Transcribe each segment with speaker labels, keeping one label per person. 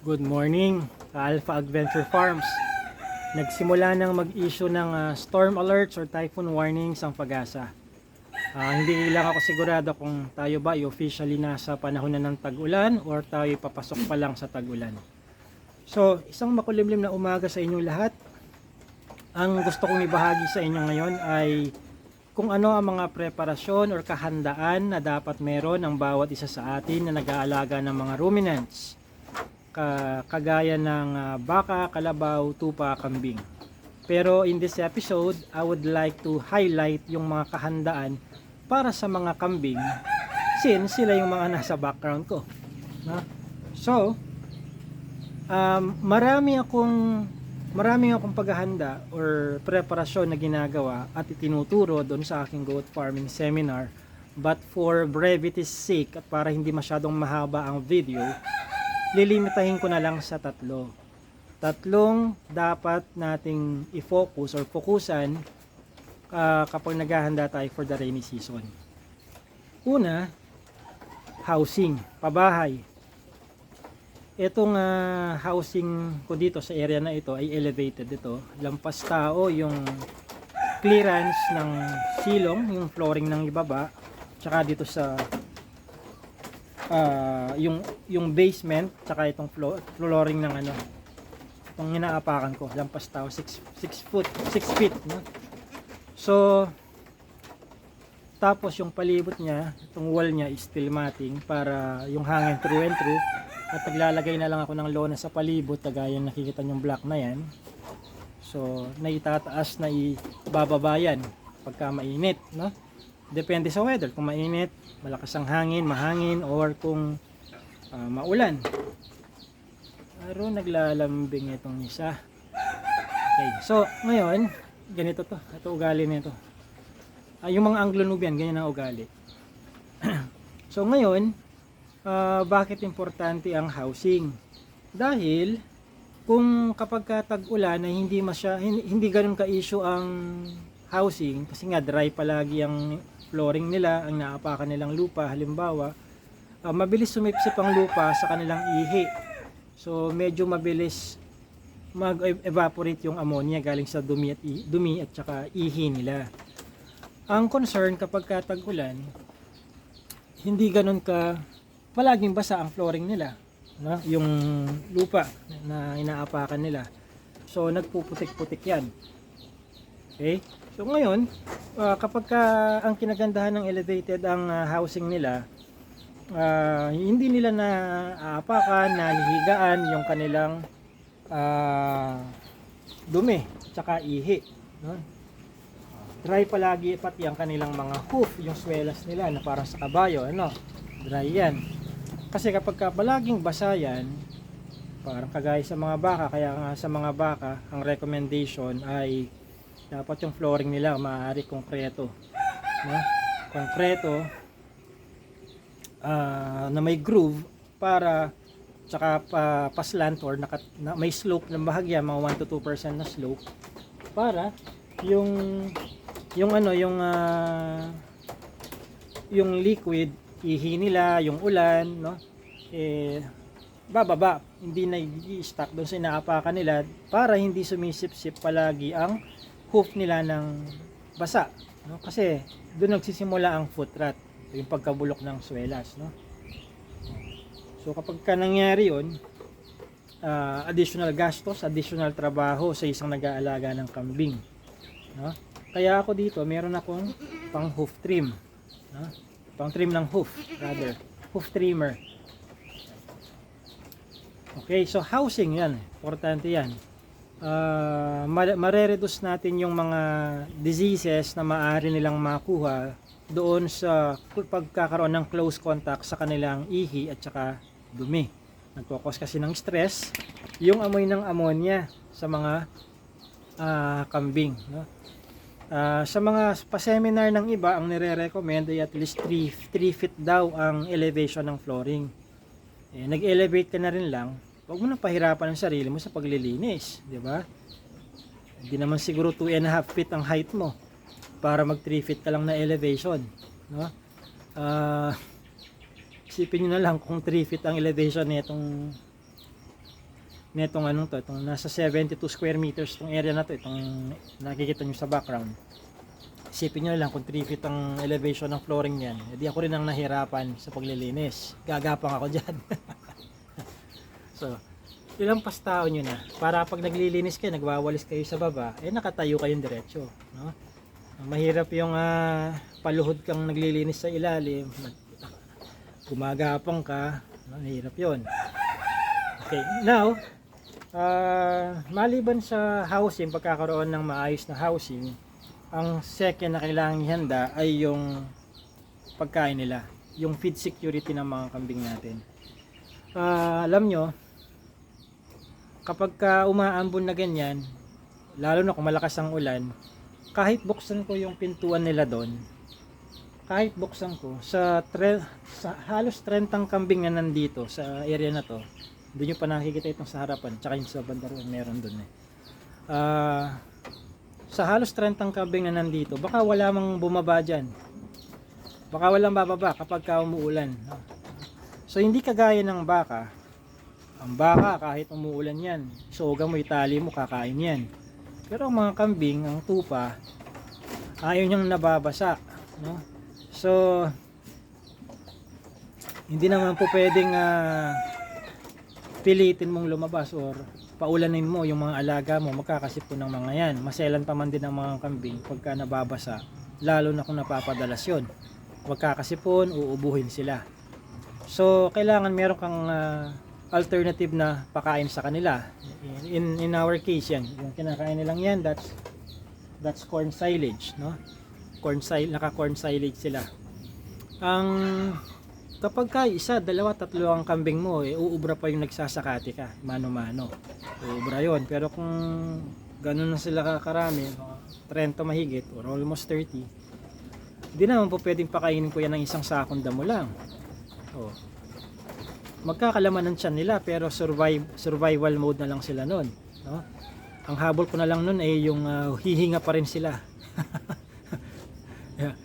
Speaker 1: Good morning, Alpha Adventure Farms. Nagsimula nang mag-issue ng ah, storm alerts or typhoon warnings ang pag-asa. Ah, hindi lang ako sigurado kung tayo ba ay officially nasa panahon na ng tag-ulan or tayo ay papasok pa lang sa tag-ulan. So, isang makulimlim na umaga sa inyong lahat. Ang gusto kong ibahagi sa inyo ngayon ay kung ano ang mga preparasyon or kahandaan na dapat meron ng bawat isa sa atin na nag-aalaga ng mga ruminants ka kagaya ng ah, baka, kalabaw, tupa, kambing. Pero in this episode, I would like to highlight yung mga kahandaan para sa mga kambing since sila yung mga nasa background ko. No? So, um, marami akong marami akong paghahanda or preparasyon na ginagawa at itinuturo doon sa aking goat farming seminar. But for brevity's sake at para hindi masyadong mahaba ang video, lilimitahin ko na lang sa tatlo. Tatlong dapat nating i-focus or fokusan ah, kapag naghahanda tayo for the rainy season. Una, housing, pabahay. Itong ah, housing ko dito sa area na ito ay elevated ito. Lampas tao yung clearance ng silong, yung flooring ng ibaba, tsaka dito sa ah, yung yung basement tsaka itong floor, flooring ng ano itong inaapakan ko lampas tao 6 6 foot 6 feet no? so tapos yung palibot niya itong wall niya is steel matting para yung hangin through and through at naglalagay na lang ako ng lona sa palibot kagaya nakikita yung block na yan so naitataas na ibababa yan pagka mainit no? Depende sa weather. Kung mainit malakas ang hangin mahangin or kung ah, maulan. Pero naglalambing itong isa. Okay so ngayon ganito to. Ito ugali nito. Ah, yung mga Anglo-Nubian ganyan ang ugali. So ngayon ah, bakit importante ang housing? Dahil kung kapag ka tag-ulan ay hindi masya hindi, hindi ganun ka-issue ang housing kasi nga dry palagi ang flooring nila, ang naapakan nilang lupa halimbawa, ah, mabilis sumipsip ang lupa sa kanilang ihi. So medyo mabilis mag-evaporate yung ammonia galing sa dumi at, dumi at saka ihi nila. Ang concern kapag katag-ulan, hindi ganun ka palaging basa ang flooring nila, no? yung lupa na inaapakan nila. So nagpuputik-putik yan. Okay? So ngayon, ah, kapag ka ang kinagandahan ng elevated ang ah, housing nila, ah, hindi nila na aapakan, nahihigaan yung kanilang ah, dumi, tsaka ihi. No? Dry palagi pati ang kanilang mga hoof, yung swelas nila na parang sa kabayo, ano? Dry yan. Kasi kapag ka palaging basa yan, parang kagaya sa mga baka, kaya nga sa mga baka, ang recommendation ay dapat yung flooring nila maaari konkreto. No? konkreto ah, na may groove para tsaka pa, paslant or naka, na, may slope ng bahagya mga 1 to 2% na slope para yung yung ano yung ah, yung liquid ihi nila yung ulan no? Eh bababa. Hindi na i-stack doon sa inaapakan nila para hindi sumisip-sip palagi ang hoof nila ng basa no kasi doon nagsisimula ang foot rot yung pagkabulok ng swelas no so kapag ka nangyari yun ah, additional gastos additional trabaho sa isang nag-aalaga ng kambing no kaya ako dito meron akong pang hoof trim no pang trim ng hoof rather hoof trimmer Okay, so housing yan. Importante yan. Uh, mare-reduce natin yung mga diseases na maaari nilang makuha doon sa pagkakaroon ng close contact sa kanilang ihi at saka dumi. Nagkokos kasi ng stress yung amoy ng ammonia sa mga ah, kambing. No? Ah, sa mga pa-seminar ng iba, ang nire-recommend ay at least 3, 3 feet daw ang elevation ng flooring eh, nag-elevate ka na rin lang, huwag mo na pahirapan ang sarili mo sa paglilinis, di ba? Hindi naman siguro 2 and a half feet ang height mo para mag 3 feet ka lang na elevation, no? Ah, isipin nyo na lang kung 3 feet ang elevation nitong netong anong to, itong nasa 72 square meters itong area na to, itong nakikita nyo sa background. Isipin nyo lang kung 3 feet ang elevation ng flooring niyan. Hindi ako rin ang nahirapan sa paglilinis. Gagapang ako dyan. so, ilang pastao nyo na. Para pag naglilinis kayo, nagwawalis kayo sa baba, eh nakatayo kayong diretsyo. No? Mahirap yung ah, paluhod kang naglilinis sa ilalim, gumagapang ka, mahirap yon. Okay, now, ah, maliban sa housing, pagkakaroon ng maayos na housing, ang second na kailangan ihanda ay yung pagkain nila, yung feed security ng mga kambing natin. Ah, alam nyo, kapag ka umaambon na ganyan, lalo na kung malakas ang ulan, kahit buksan ko yung pintuan nila doon, kahit buksan ko, sa, tre, sa halos 30 kambing na nandito sa area na to, hindi nyo pa nakikita itong sa harapan, tsaka yung sa banda ron, meron doon eh. Ah, sa halos 30 kambing na nandito, baka wala mang bumaba dyan. Baka walang bababa kapag ka umuulan. So hindi kagaya ng baka, ang baka kahit umuulan yan, soga mo, itali mo, kakain yan. Pero ang mga kambing, ang tupa, ayaw niyang nababasa. No? So, hindi naman po pwedeng ah, pilitin mong lumabas or paulanin mo yung mga alaga mo, magkakasipon ng mga yan. Maselan pa man din ang mga kambing pagka nababasa, lalo na kung napapadalas yun. Magkakasipon, uubuhin sila. So, kailangan meron kang ah, alternative na pakain sa kanila. In, in our case yan, yung kinakain nilang yan, that's that's corn silage, no? Corn silage, naka corn silage sila. Ang kapag ka isa, dalawa, tatlo ang kambing mo, eh, uubra pa yung nagsasakati ka, mano-mano. Uubra yon Pero kung ganun na sila kakarami, mga 30 mahigit, or almost 30, hindi naman po pwedeng pakainin ko yan ng isang sakong damo lang. Oh. Magkakalaman ng tiyan nila, pero survive, survival mode na lang sila nun. No? Ang habol ko na lang nun ay yung ah, hihinga pa rin sila. yeah.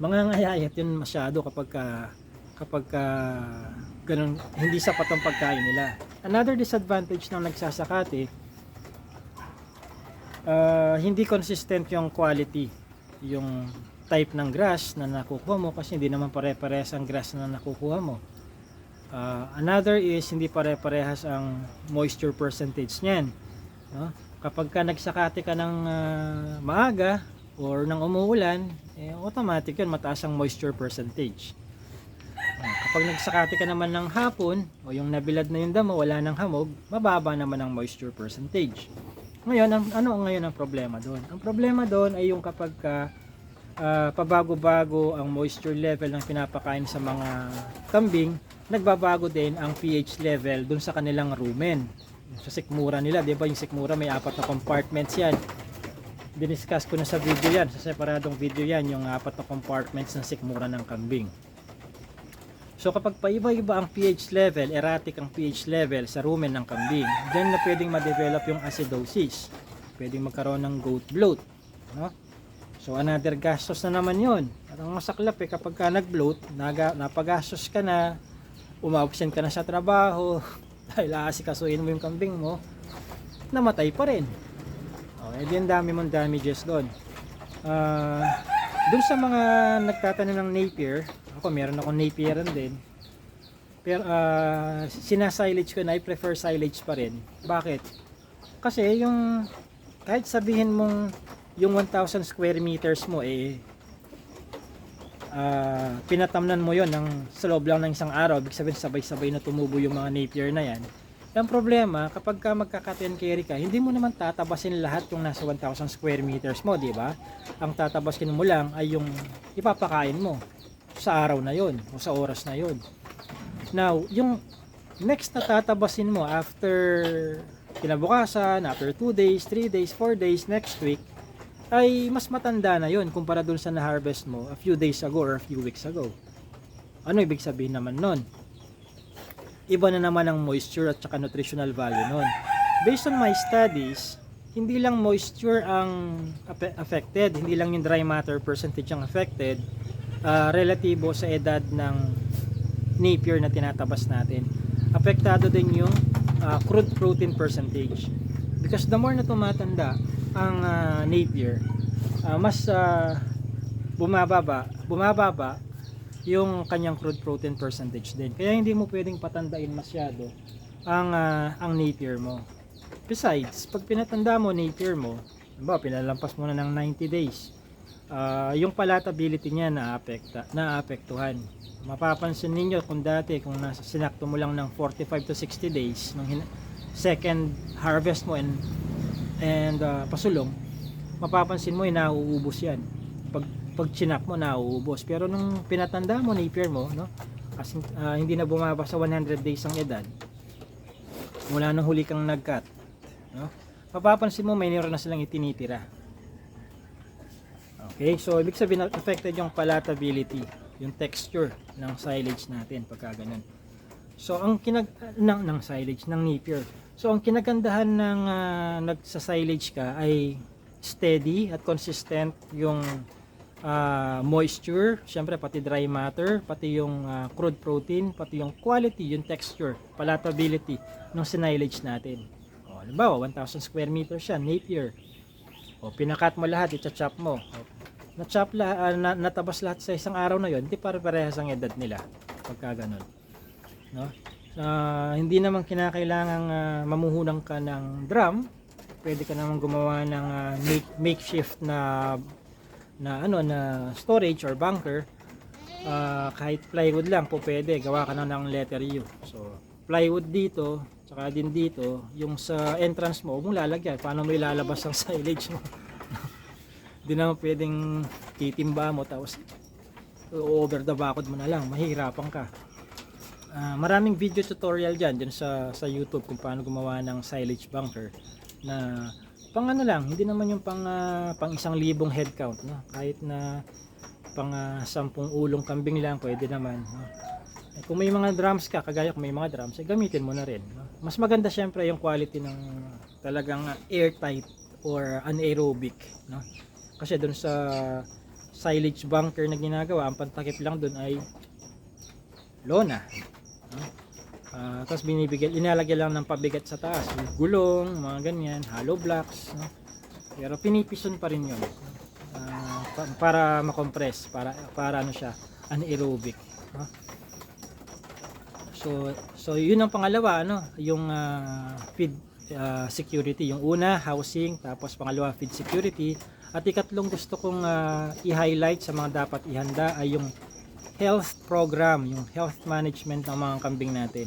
Speaker 1: Mga ngayayat yun masyado kapag ka, kapag ka, ganun, hindi sapat ang pagkain nila. Another disadvantage ng nagsasakate, ah, hindi consistent yung quality, yung type ng grass na nakukuha mo kasi hindi naman pare-parehas ang grass na nakukuha mo. Ah, another is hindi pare-parehas ang moisture percentage niyan. No? Kapag ka nagsakate ka ng ah, maaga or nang umuulan, eh, automatic yun, mataas ang moisture percentage. Ah, kapag nagsakate ka naman ng hapon o yung nabilad na yung damo, wala ng hamog, mababa naman ang moisture percentage. Ngayon, ang, ano ngayon ang problema doon? Ang problema doon ay yung kapag ka ah, pabago-bago ang moisture level ng pinapakain sa mga kambing, nagbabago din ang pH level dun sa kanilang rumen. Sa sikmura nila, di ba yung sikmura may apat na compartments yan. Diniscuss ko na sa video yan, sa separadong video yan, yung apat na compartments ng sikmura ng kambing. So kapag paiba-iba ang pH level, erratic ang pH level sa rumen ng kambing, dyan na pwedeng ma-develop yung acidosis. Pwedeng magkaroon ng goat bloat. No? So another gastos na naman yon. At ang masaklap eh, kapag ka nag-bloat, naga, napagastos ka na, umabsent ka na sa trabaho, dahil aasikasuin mo yung kambing mo, namatay pa rin. Oh, edi ang dami mong damages doon. Ah, doon sa mga nagtatanim ng Napier, ako meron akong Napieran din. Pero ah, sinasilage ko na I prefer silage pa rin. Bakit? Kasi yung kahit sabihin mong yung 1,000 square meters mo eh ah, pinatamnan mo yon ng sa loob lang ng isang araw, ibig sabihin sabay-sabay na tumubo yung mga napier na yan. Ang problema, kapag ka magkaka-10 carry ka, hindi mo naman tatabasin lahat yung nasa 1,000 square meters mo, di ba? Ang tatabasin mo lang ay yung ipapakain mo sa araw na yon o sa oras na yon. Now, yung next na tatabasin mo after kinabukasan, after 2 days, 3 days, 4 days, next week, ay mas matanda na yon kumpara dun sa na-harvest mo a few days ago or a few weeks ago. Ano ibig sabihin naman nun? Iba na naman ang moisture at saka nutritional value nun. Based on my studies, hindi lang moisture ang affected, hindi lang yung dry matter percentage ang affected, ah, relatibo sa edad ng napier na tinatabas natin. Apektado din yung ah, crude protein percentage. Because the more na tumatanda ang ah, Napier, ah, mas ah, bumababa, bumababa yung kanyang crude protein percentage din. Kaya hindi mo pwedeng patandain masyado ang ah, ang Napier mo. Besides, pag pinatanda mo Napier mo, ba pinalampas mo na ng 90 days, ah, yung palatability niya na-apekta, na-apektuhan. Mapapansin ninyo kung dati kung nasa sinakto mo lang ng 45 to 60 days nung second harvest mo and and ah, pasulong, mapapansin mo ay nauubos 'yan. Pag pag chinak mo nauubos. Pero nung pinatanda mo, napier mo, no? Kasi ah, hindi na bumaba sa 100 days ang edad. Mula nung huli kang nag-cut, no? Mapapansin mo may na silang itinitira. Okay, so ibig sabihin affected yung palatability, yung texture ng silage natin pagka ganun. So ang kinag ng, ng silage ng Napier. So ang kinagandahan ng uh, nagsa-silage ka ay steady at consistent yung ah, moisture, syempre pati dry matter, pati yung ah, crude protein, pati yung quality, yung texture, palatability ng silage natin. O, halimbawa, 1,000 square meters siya, Napier. O, pinakat mo lahat, i-chop mo. O, na-chop lahat, na, natabas lahat sa isang araw na yon, hindi pare-parehas ang edad nila. Pagka ganun. No? Ah, hindi naman kinakailangang ah, mamuhunan ka ng drum. Pwede ka naman gumawa ng ah, make, makeshift na na ano na storage or bunker. Ah, kahit plywood lang po pwede, gawa ka na ng letter U. So, plywood dito, tsaka din dito, yung sa entrance mo, mong lalagyan. Paano mo ilalabas ang silage mo? Hindi naman pwedeng titimba mo tapos over the bakod mo na lang, mahirapan ka. Ah, maraming video tutorial dyan, dyan sa, sa YouTube kung paano gumawa ng silage bunker na pang ano lang, hindi naman yung pang, ah, pang isang libong head count, no? kahit na pang ah, sampung ulong kambing lang, pwede naman. No? Eh, kung may mga drums ka, kagaya kung may mga drums, eh, gamitin mo na rin. No? Mas maganda syempre yung quality ng talagang ah, airtight or anaerobic. No? Kasi doon sa silage bunker na ginagawa, ang pantakip lang doon ay lona. Ah, tapos binibigyan, inalagyan lang ng pabigat sa taas, gulong, mga ganyan, hollow blocks. No? Pero pinipison pa rin yun. Ah, pa- para makompress, para, para ano siya, anaerobic. No? So, so yun ang pangalawa, ano, yung ah, feed ah, security. Yung una, housing, tapos pangalawa, feed security. At ikatlong gusto kong ah, i-highlight sa mga dapat ihanda ay yung health program, yung health management ng mga kambing natin.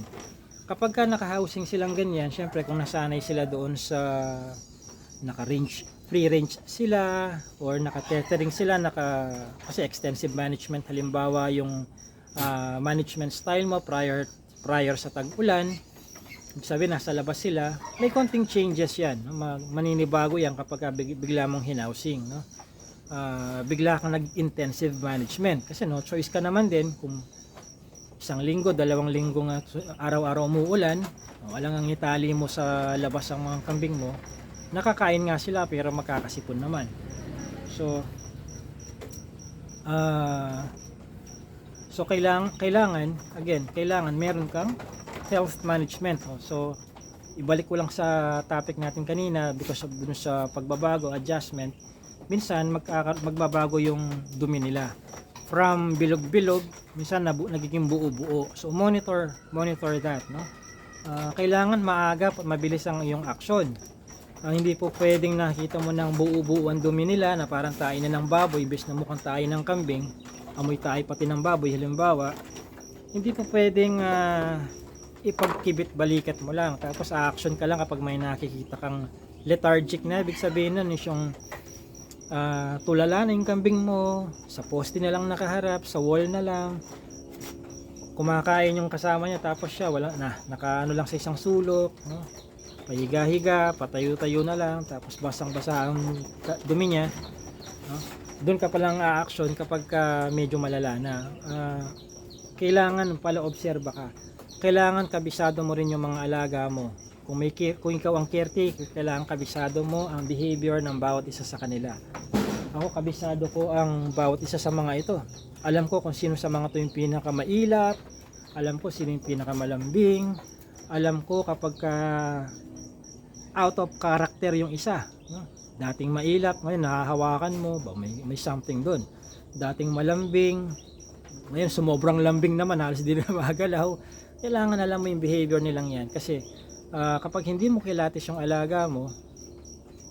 Speaker 1: Kapag ka naka-housing silang ganyan, syempre kung nasanay sila doon sa naka-range, free range sila or naka-tethering sila, naka kasi extensive management halimbawa yung ah, management style mo prior prior sa tag-ulan. Sabihin nasa labas sila, may konting changes 'yan, maninibago 'yan kapag ka big- bigla mong hinausing, no? Ah, bigla kang nag-intensive management kasi no choice ka naman din kung isang linggo, dalawang linggo nga araw-araw umuulan, o alang ang itali mo sa labas ang mga kambing mo, nakakain nga sila pero makakasipon naman. So ah so kailangan kailangan again, kailangan meron kang health management. Oh, So ibalik ko lang sa topic natin kanina because of dun sa pagbabago, adjustment, minsan magkaka- magbabago yung dumi nila. From bilog-bilog, minsan nabu- nagiging buo-buo. So monitor, monitor that, no? Ah, kailangan maaga at mabilis ang iyong aksyon. Ah, hindi po pwedeng nakita mo ng buo-buo ang dumi nila na parang tayo na ng baboy, imbes na mukhang tayo ng kambing, amoy tayo pati ng baboy, halimbawa, hindi po pwedeng ah, ipagkibit balikat mo lang. Tapos action ka lang kapag may nakikita kang lethargic na. Ibig sabihin nun is yung ah, tulala na yung kambing mo, sa poste na lang nakaharap, sa wall na lang. Kumakain yung kasama niya tapos siya wala na, nakaano lang sa isang sulok, no? Pahiga-higa, patayo-tayo na lang, tapos basang-basa ang dumi niya. No? Doon ka palang a-action kapag ka medyo malala na. Ah, kailangan pala obserba ka. Kailangan kabisado mo rin yung mga alaga mo. Kung may kung ikaw ang caretaker, kailangan kabisado mo ang behavior ng bawat isa sa kanila. Ako kabisado ko ang bawat isa sa mga ito. Alam ko kung sino sa mga to yung pinakamailap, alam ko sino yung pinakamalambing, alam ko kapag ka out of character yung isa. No? Dating mailap, ngayon nahahawakan mo, ba, may, may something doon. Dating malambing, ngayon sumobrang lambing naman, halos di na magalaw. Kailangan alam mo yung behavior nilang yan. Kasi ah, kapag hindi mo kilatis yung alaga mo,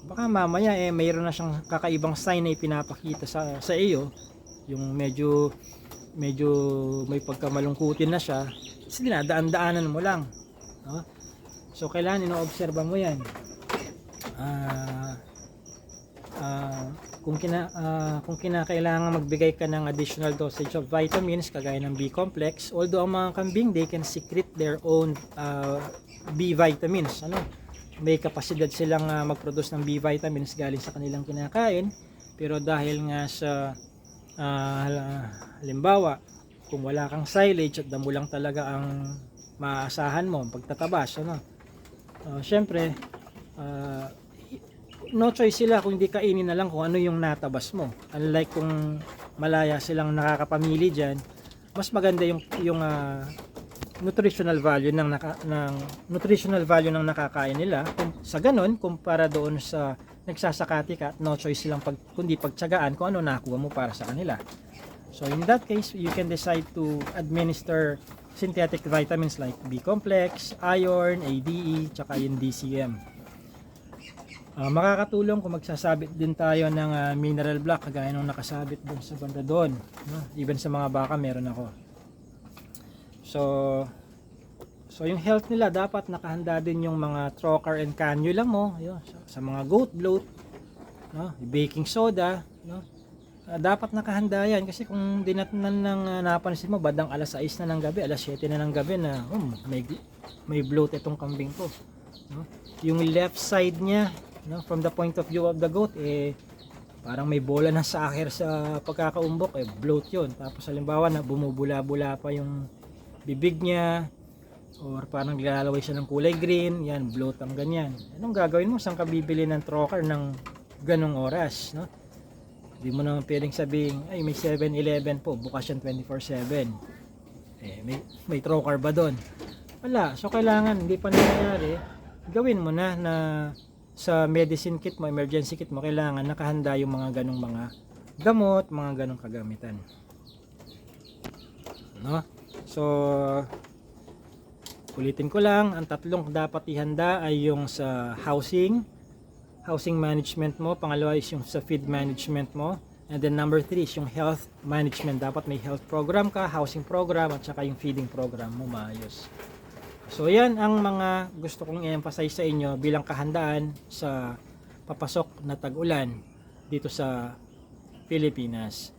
Speaker 1: baka mamaya eh mayroon na siyang kakaibang sign na ipinapakita sa, sa iyo. Yung medyo medyo may pagkamalungkutin na siya. Kasi dinadaan-daanan mo lang. No? So kailangan ino-obserba mo 'yan. Ah ah, kung kina ah, kung kinakailangan magbigay ka ng additional dosage of vitamins kagaya ng B complex, although ang mga kambing they can secrete their own ah, B vitamins, ano? May kapasidad silang ah, mag-produce ng B vitamins galing sa kanilang kinakain, pero dahil nga sa hal- halimbawa, kung wala kang silage at damo lang talaga ang maaasahan mo, pagtatabas, ano? Uh, Siyempre, ah, no choice sila kung hindi kainin na lang kung ano yung natabas mo. Unlike kung malaya silang nakakapamili diyan, mas maganda yung yung ah, nutritional value ng naka, ng nutritional value ng nakakain nila. Kung, sa ganun, kumpara doon sa nagsasakati ka, at no choice silang pag, kundi pagtsagaan kung ano nakuha mo para sa kanila. So in that case, you can decide to administer synthetic vitamins like B complex, iron, ADE, tsaka yung DCM. Ah, makakatulong kung magsasabit din tayo ng ah, mineral block kagaya nung nakasabit dun sa banda doon. No? Even sa mga baka meron ako. So So yung health nila dapat nakahanda din yung mga trocar and cannula mo, yun, sa, sa mga goat bloat, no? Baking soda, no? Ah, dapat nakahanda yan kasi kung dinatnan ng ah, napansin mo badang alas 6 na ng gabi, alas 7 na ng gabi na um, may may bloat itong kambing ko. No? Yung left side niya, no, from the point of view of the goat eh parang may bola ng saker sa pagkakaumbok eh bloat 'yon. Tapos halimbawa na bumubula-bula pa yung bibig niya or parang naglalaway siya ng kulay green, yan bloat ang ganyan. Anong gagawin mo? Saan ka bibili ng trocar ng ganong oras, no? Hindi mo naman pwedeng sabihin, ay may 7-Eleven po, bukas yan 24-7. Eh, may, may trocar ba doon? Wala. So, kailangan, hindi pa nangyayari, gawin mo na na sa medicine kit mo, emergency kit mo, kailangan nakahanda yung mga ganong mga gamot, mga ganong kagamitan. No? So, ulitin ko lang, ang tatlong dapat ihanda ay yung sa housing, housing management mo, pangalawa is yung sa feed management mo, and then number three is yung health management. Dapat may health program ka, housing program, at saka yung feeding program mo maayos. So yan ang mga gusto kong i-emphasize sa inyo bilang kahandaan sa papasok na tag-ulan dito sa Pilipinas.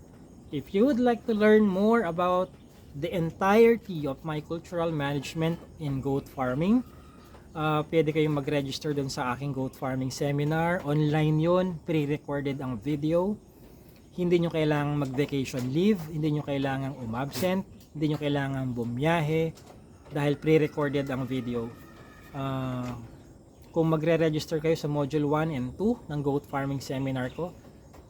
Speaker 1: If you would like to learn more about the entirety of my cultural management in goat farming, uh, pwede kayong mag-register dun sa aking goat farming seminar. Online yon pre-recorded ang video. Hindi nyo kailangang mag-vacation leave, hindi nyo kailangang umabsent, hindi nyo kailangang bumiyahe, dahil pre-recorded ang video. Ah, kung magre-register kayo sa module 1 and 2 ng goat farming seminar ko,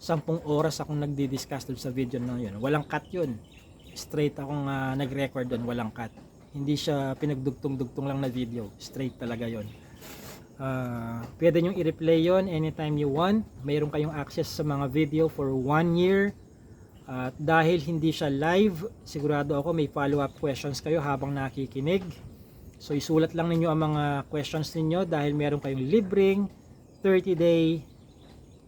Speaker 1: 10 oras akong nagdi-discuss sa video na yun. Walang cut yun. Straight akong ah, nag-record dun, walang cut. Hindi siya pinagdugtong-dugtong lang na video. Straight talaga yon. Ah, pwede nyo i-replay yon anytime you want. Mayroon kayong access sa mga video for one year. At dahil hindi siya live, sigurado ako may follow-up questions kayo habang nakikinig. So isulat lang ninyo ang mga questions ninyo dahil meron kayong libreng 30-day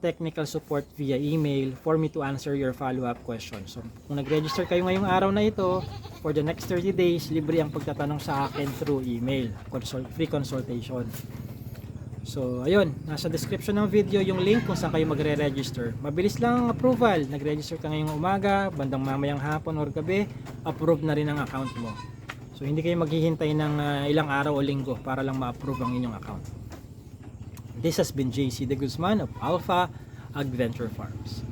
Speaker 1: technical support via email for me to answer your follow-up questions. So kung nag-register kayo ngayong araw na ito, for the next 30 days, libre ang pagtatanong sa akin through email, consult, free consultation. So, ayun, nasa description ng video yung link kung saan kayo magre-register. Mabilis lang ang approval. Nag-register ka ngayong umaga, bandang mamayang hapon or gabi, approve na rin ang account mo. So, hindi kayo maghihintay ng ah, ilang araw o linggo para lang ma-approve ang inyong account. This has been JC De Guzman of Alpha Adventure Farms.